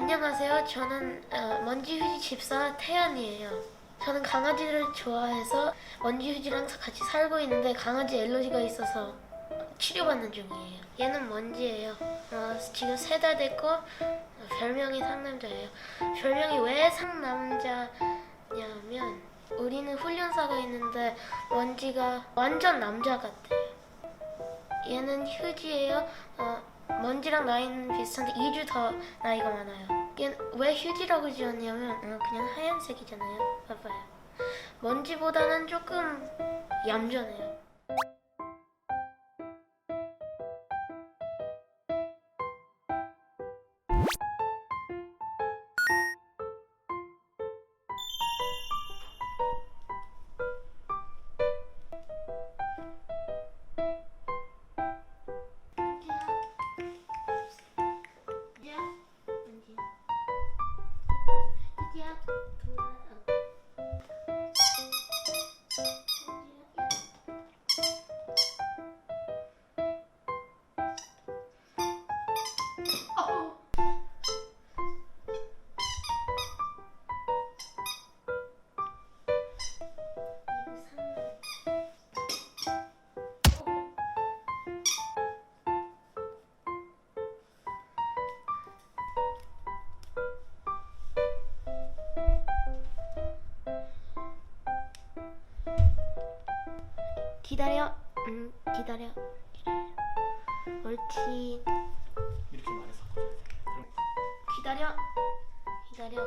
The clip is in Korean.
안녕하세요. 저는 어, 먼지 휴지 집사 태연이에요. 저는 강아지를 좋아해서 먼지 휴지랑 같이 살고 있는데 강아지 엘러지가 있어서 치료받는 중이에요. 얘는 먼지예요. 어, 지금 세 달 됐고 어, 별명이 상남자예요. 별명이 왜 상남자냐면 우리는 훈련사가 있는데 먼지가 완전 남자 같아요. 얘는 휴지예요. 어, 먼지랑 나이는 비슷한데 2주 더 나이가 많아요. 왜 휴지라고 지었냐면 어, 그냥 하얀색이잖아요. 봐봐요. 먼지보다는 조금 얌전해요. 기다려. 음, 기다려. 기다려. 옳지. 이렇게 말해서 돼. 기다려. 기다려.